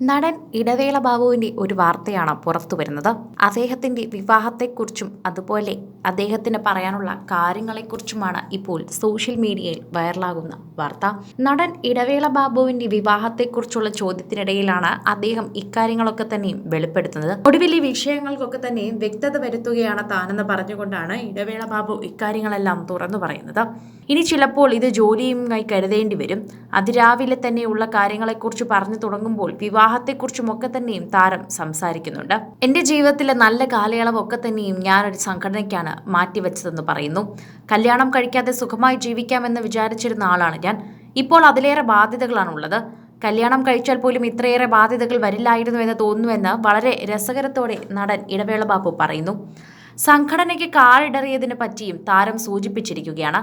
നടൻ ഇടവേള ബാബുവിന്റെ ഒരു വാർത്തയാണ് പുറത്തു വരുന്നത്. അദ്ദേഹത്തിന്റെ വിവാഹത്തെക്കുറിച്ചും അതുപോലെ അദ്ദേഹത്തിന് പറയാനുള്ള കാര്യങ്ങളെക്കുറിച്ചുമാണ് ഇപ്പോൾ സോഷ്യൽ മീഡിയയിൽ വൈറലാകുന്ന വാർത്ത. നടൻ ഇടവേള ബാബുവിന്റെ വിവാഹത്തെക്കുറിച്ചുള്ള ചോദ്യത്തിനിടയിലാണ് അദ്ദേഹം ഇക്കാര്യങ്ങളൊക്കെ തന്നെയും വെളിപ്പെടുത്തുന്നത്. ഒടുവിൽ ഈ വിഷയങ്ങൾക്കൊക്കെ തന്നെയും വ്യക്തത വരുത്തുകയാണ് താനെന്ന് പറഞ്ഞുകൊണ്ടാണ് ഇടവേള ബാബു ഇക്കാര്യങ്ങളെല്ലാം തുറന്നു പറയുന്നത്. ഇനി ചിലപ്പോൾ ഇത് ജോലിയുമായി കരുതേണ്ടി വരും. അതിരാവിലെ തന്നെയുള്ള കാര്യങ്ങളെക്കുറിച്ച് പറഞ്ഞു തുടങ്ങുമ്പോൾ വിവാഹത്തെക്കുറിച്ചുമൊക്കെ തന്നെയും താരം സംസാരിക്കുന്നുണ്ട്. എന്റെ ജീവിതത്തിലെ നല്ല കാലയളവൊക്കെ തന്നെയും ഞാനൊരു സംഘടനയ്ക്കാണ് മാറ്റിവെച്ചതെന്ന് പറയുന്നു. കല്യാണം കഴിക്കാതെ സുഖമായി ജീവിക്കാമെന്ന് വിചാരിച്ചിരുന്ന ആളാണ് ഞാൻ. ഇപ്പോൾ അതിലേറെ ബാധ്യതകളാണുള്ളത്. കല്യാണം കഴിച്ചാൽ പോലും ഇത്രയേറെ ബാധ്യതകൾ വരില്ലായിരുന്നു എന്ന് തോന്നുന്നുവെന്ന് വളരെ രസകരത്തോടെ നടൻ ഇടവേള ബാബു പറയുന്നു. സംഘടനയ്ക്ക് കാലിടറിയതിനെ പറ്റിയും താരം സൂചിപ്പിച്ചിരിക്കുകയാണ്.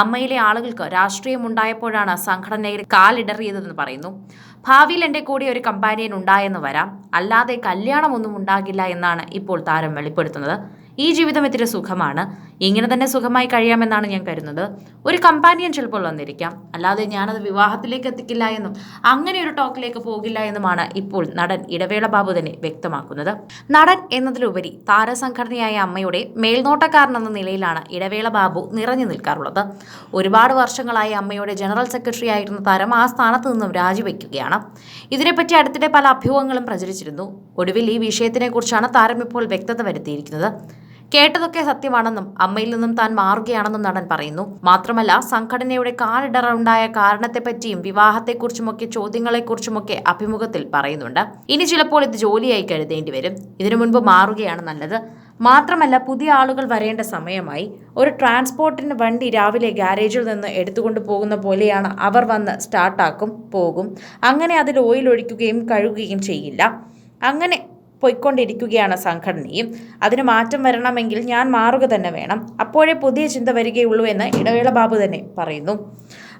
അമ്മയിലെ ആളുകൾക്ക് രാഷ്ട്രീയമുണ്ടായപ്പോഴാണ് സംഘടനയിൽ കാലിടറിയതെന്ന് പറയുന്നു. ഭാവിയിൽ എന്റെ കൂടെ ഒരു കമ്പാനിയൻ ഉണ്ടായെന്ന് വരാം. അല്ലാതെ കല്യാണമൊന്നും ഉണ്ടാകില്ല എന്നാണ് ഇപ്പോൾ താരം വെളിപ്പെടുത്തുന്നത്. ഈ ജീവിതം ഇത്തിരി സുഖമാണ്. ഇങ്ങനെ തന്നെ സുഖമായി കഴിയാമെന്നാണ് ഞാൻ കരുതുന്നത്. ഒരു കമ്പാനിയൻ ചിലപ്പോൾ വന്നിരിക്കാം. അല്ലാതെ ഞാനത് വിവാഹത്തിലേക്ക് എത്തിക്കില്ല എന്നും അങ്ങനെ ഒരു ടോക്കിലേക്ക് പോകില്ല എന്നുമാണ് ഇപ്പോൾ നടൻ ഇടവേള ബാബു തന്നെ വ്യക്തമാക്കുന്നത്. നടൻ എന്നതിലുപരി താരസംഘടനയായ അമ്മയുടെ മേൽനോട്ടക്കാരൻ എന്ന നിലയിലാണ് ഇടവേള ബാബു നിറഞ്ഞു നിൽക്കാറുള്ളത്. ഒരുപാട് വർഷങ്ങളായി അമ്മയുടെ ജനറൽ സെക്രട്ടറി ആയിരുന്ന താരം ആ സ്ഥാനത്ത് നിന്നും രാജിവെക്കുകയാണ്. ഇതിനെപ്പറ്റി അടുത്തിടെ പല അഭ്യൂഹങ്ങളും പ്രചരിച്ചിരുന്നു. ഒടുവിൽ ഈ വിഷയത്തിനെക്കുറിച്ചാണ് താരം ഇപ്പോൾ വ്യക്തത വരുത്തിയിരിക്കുന്നത്. കേട്ടതൊക്കെ സത്യമാണെന്നും അമ്മയിൽ നിന്നും താൻ മാറുകയാണെന്നും നടൻ പറയുന്നു. മാത്രമല്ല സംഘടനയുടെ കാലിടറുണ്ടായ കാരണത്തെപ്പറ്റിയും വിവാഹത്തെക്കുറിച്ചുമൊക്കെ ചോദ്യങ്ങളെക്കുറിച്ചുമൊക്കെ അഭിമുഖത്തിൽ പറയുന്നുണ്ട്. ഇനി ചിലപ്പോൾ ഇത് ജോലിയായി കരുതേണ്ടി വരും. ഇതിനു മുൻപ് മാറുകയാണ് നല്ലത്. മാത്രമല്ല പുതിയ ആളുകൾ വരേണ്ട സമയമായി. ഒരു ട്രാൻസ്പോർട്ടിന് വണ്ടി രാവിലെ ഗാരേജിൽ നിന്ന് എടുത്തുകൊണ്ട് പോകുന്ന പോലെയാണ് അവർ വന്ന് സ്റ്റാർട്ടാക്കും പോകും. അങ്ങനെ അതിൽ ഓയിൽ ഒഴിക്കുകയും കഴുകുകയും ചെയ്യില്ല. അങ്ങനെ പൊയ്ക്കൊണ്ടിരിക്കുകയാണ് സംഘടനയും. അതിന് മാറ്റം വരണമെങ്കിൽ ഞാൻ മാറുക തന്നെ വേണം. അപ്പോഴേ പുതിയ ചിന്ത വരികയുള്ളൂ എന്ന് ഇടവേള ബാബു തന്നെ പറയുന്നു.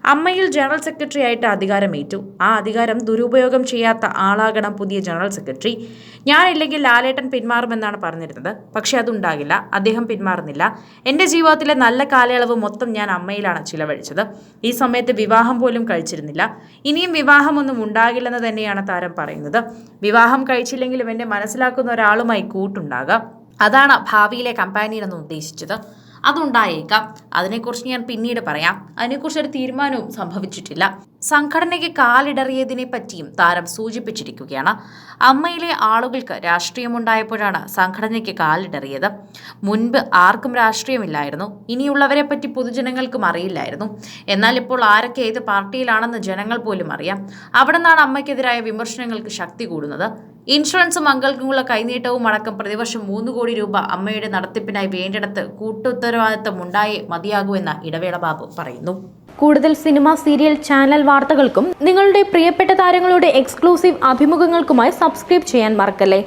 അമ്മയിൽ ജനറൽ സെക്രട്ടറി ആയിട്ട് അധികാരമേറ്റു. ആ അധികാരം ദുരുപയോഗം ചെയ്യാത്ത ആളാകണം പുതിയ ജനറൽ സെക്രട്ടറി. ഞാനില്ലെങ്കിൽ ലാലേട്ടൻ പിന്മാറുമെന്നാണ് പറഞ്ഞിരുന്നത്. പക്ഷെ അതുണ്ടാകില്ല. അദ്ദേഹം പിന്മാറുന്നില്ല. എന്റെ ജീവിതത്തിലെ നല്ല കാലയളവ് മൊത്തം ഞാൻ അമ്മയിലാണ് ചിലവഴിച്ചത്. ഈ സമയത്ത് വിവാഹം പോലും കഴിച്ചിരുന്നില്ല. ഇനിയും വിവാഹമൊന്നും ഉണ്ടാകില്ലെന്ന് തന്നെയാണ് താരം പറയുന്നത്. വിവാഹം കഴിച്ചില്ലെങ്കിലും എന്നെ മനസ്സിലാക്കുന്ന ഒരാളുമായി കൂട്ടുണ്ടാകാം. അതാണ് ഭാവിയിലെ കമ്പാനിയെന്ന് ഉദ്ദേശിച്ചത്. അതുണ്ടായേക്കാം. അതിനെക്കുറിച്ച് ഞാൻ പിന്നീട് പറയാം. അതിനെക്കുറിച്ച് ഒരു തീരുമാനവും സംഭവിച്ചിട്ടില്ല. സംഘടനയ്ക്ക് കാലിടറിയതിനെ പറ്റിയും താരം സൂചിപ്പിച്ചിരിക്കുകയാണ്. അമ്മയിലെ ആളുകൾക്ക് രാഷ്ട്രീയമുണ്ടായപ്പോഴാണ് സംഘടനയ്ക്ക് കാലിടറിയത്. മുൻപ് ആർക്കും രാഷ്ട്രീയമില്ലായിരുന്നു. ഇനിയുള്ളവരെ പറ്റി പൊതുജനങ്ങൾക്കും അറിയില്ലായിരുന്നു. എന്നാൽ ഇപ്പോൾ ആരൊക്കെ ഏത് പാർട്ടിയിലാണെന്ന് ജനങ്ങൾ പോലും അറിയാം. അവിടെ നിന്നാണ് അമ്മയ്ക്കെതിരായ വിമർശനങ്ങൾക്ക് ശക്തി കൂടുന്നത്. ഇൻഷുറൻസും അംഗങ്ങൾക്കുള്ള കൈനീട്ടവും അടക്കം പ്രതിവർഷം മൂന്ന് കോടി രൂപ അമ്മയുടെ നടത്തിപ്പിനായി വേണ്ടിടത്ത് കൂട്ടുത്തരവാദിത്തം ഉണ്ടായേ മതിയാകുമെന്ന് ഇടവേള ബാബു പറയുന്നു. കൂടുതൽ സിനിമ സീരിയൽ ചാനൽ വാർത്തകൾക്കും നിങ്ങളുടെ പ്രിയപ്പെട്ട താരങ്ങളുടെ എക്സ്ക്ലൂസീവ് അഭിമുഖങ്ങൾക്കുമായി സബ്സ്ക്രൈബ് ചെയ്യാൻ മറക്കല്ലേ?